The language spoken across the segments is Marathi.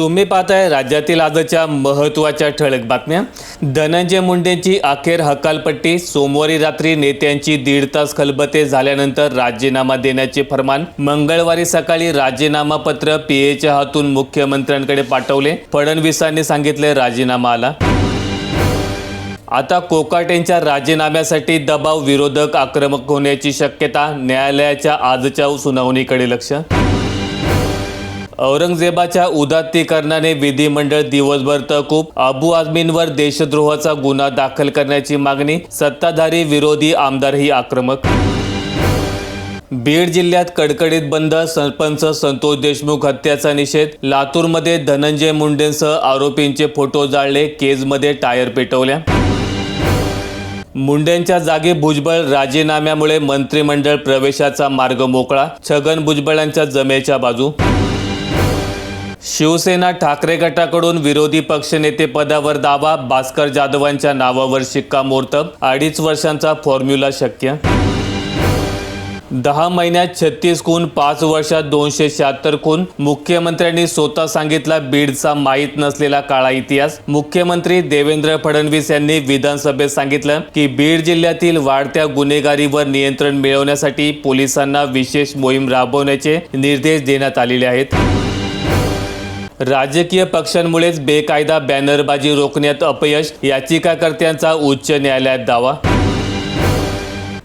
तुम्ही पाहताय राज्यातील आजच्या महत्त्वाच्या ठळक बातम्या. धनंजय मुंडेंची अखेर हकालपट्टी. सोमवारी रात्री नेत्यांची दीड तास खलबते झाल्यानंतर राजीनामा देण्याचे फरमान. मंगळवारी सकाळी राजीनामा पत्र पीएच्या हातून मुख्यमंत्र्यांकडे पाठवले. फडणवीसांनी सांगितले राजीनामा आला. आता कोकाटेंच्या राजीनाम्यासाठी दबाव विरोधक आक्रमक होण्याची शक्यता. न्यायालयाच्या आजच्या सुनावणीकडे लक्ष. औरंगजेबाच्या उदात्तीकरणाने विधिमंडळ दिवसभर तहकूब अबू आझमींवर देशद्रोहाचा गुन्हा दाखल करण्याची मागणी सत्ताधारी विरोधी आमदारही आक्रमक. बीड जिल्ह्यात कडकडीत बंद सरपंच संतोष देशमुख हत्याचा निषेध लातूरमध्ये धनंजय मुंडेंसह आरोपींचे फोटो जाळले केजमध्ये टायर पेटवल्या. मुंडेंच्या जागी भुजबळ राजीनाम्यामुळे मंत्रिमंडळ प्रवेशाचा मार्ग मोकळा छगन भुजबळांच्या जमेच्या बाजू. शिवसेना ठाकरे गटाकडून विरोधी पक्षनेते पदावर दावा भास्कर जाधवांच्या नावावर शिक्कामोर्तब अडीच वर्षांचा फॉर्म्युला शक्य. दहा महिन्यात छत्तीस खून पाच वर्षात दोनशे शहात्तर खून. मुख्यमंत्र्यांनी स्वतः सांगितला बीडचा माहीत नसलेला काळा इतिहास. मुख्यमंत्री देवेंद्र फडणवीस यांनी विधानसभेत सांगितलं की बीड जिल्ह्यातील वाढत्या गुन्हेगारीवर नियंत्रण मिळवण्यासाठी पोलिसांना विशेष मोहीम राबवण्याचे निर्देश देण्यात आलेले आहेत. राजकीय पक्षांमुळेच बेकायदा बॅनरबाजी रोखण्यात अपयश याचिकाकर्त्यांचा उच्च न्यायालयात दावा.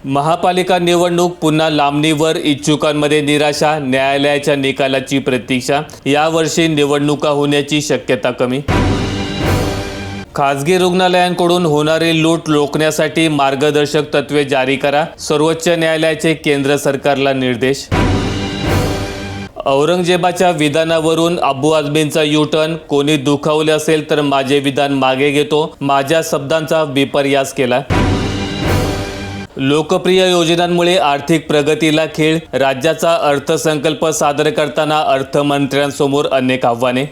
महापालिका निवडणूक पुन्हा लांबणीवर इच्छुकांमध्ये निराशा न्यायालयाच्या निकालाची प्रतीक्षा यावर्षी निवडणुका होण्याची शक्यता कमी. खाजगी रुग्णालयांकडून होणारी लूट रोखण्यासाठी मार्गदर्शक तत्वे जारी करा सर्वोच्च न्यायालयाचे केंद्र सरकारला निर्देश. औरंगजेबाच्या विधानावरून अबू आझमींचा युटर्न कोणी दुखावले असेल तर माझे विधान मागे घेतो. माझ्या शब्दांचा विपर्यास केला. लोकप्रिय योजनांमुळे आर्थिक प्रगतीला खेळ. राज्याचा अर्थसंकल्प सादर करताना अर्थमंत्र्यांसमोर अनेक आव्हाने.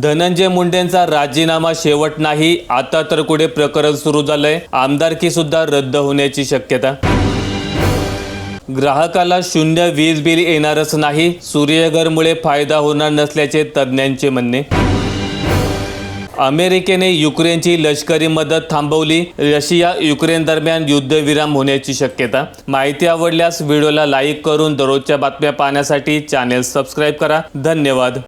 धनंजय मुंडेंचा राजीनामा शेवट नाही. आता तर कुठे प्रकरण सुरू झालंय. आमदारकी सुद्धा रद्द होण्याची शक्यता. ग्राहकाला शून्य वीज बिल येणारच नाही. सूर्यघरमुळे फायदा होणार नसल्याचे तज्ज्ञांचे म्हणणे. अमेरिकेने युक्रेनची लष्करी मदत थांबवली. रशिया युक्रेन दरम्यान युद्धविराम होण्याची शक्यता. माहिती आवडल्यास व्हिडिओला लाईक करून दररोजच्या बातम्या पाहण्यासाठी चॅनेल सबस्क्राईब करा. धन्यवाद.